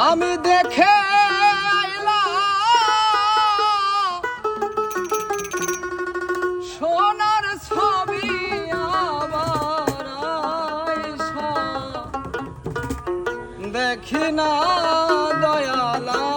আমি দেখে সোনার ছবি আবার দেখি না দয়া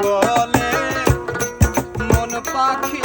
বলে মন পাখি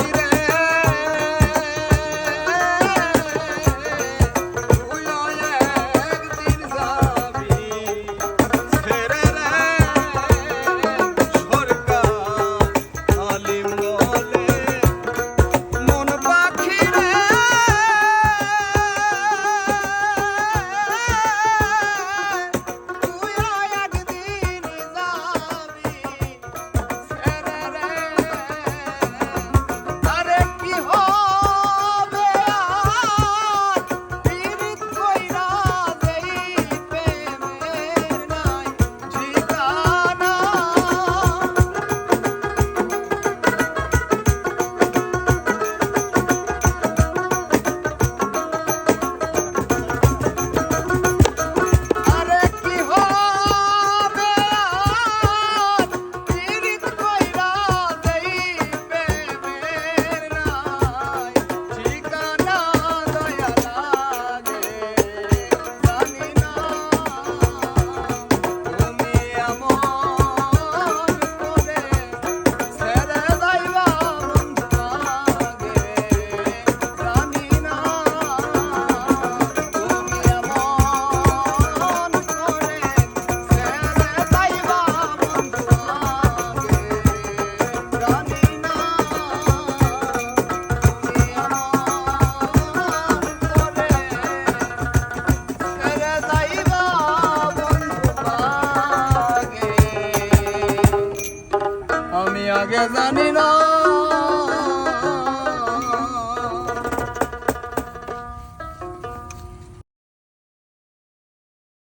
আগে জানি না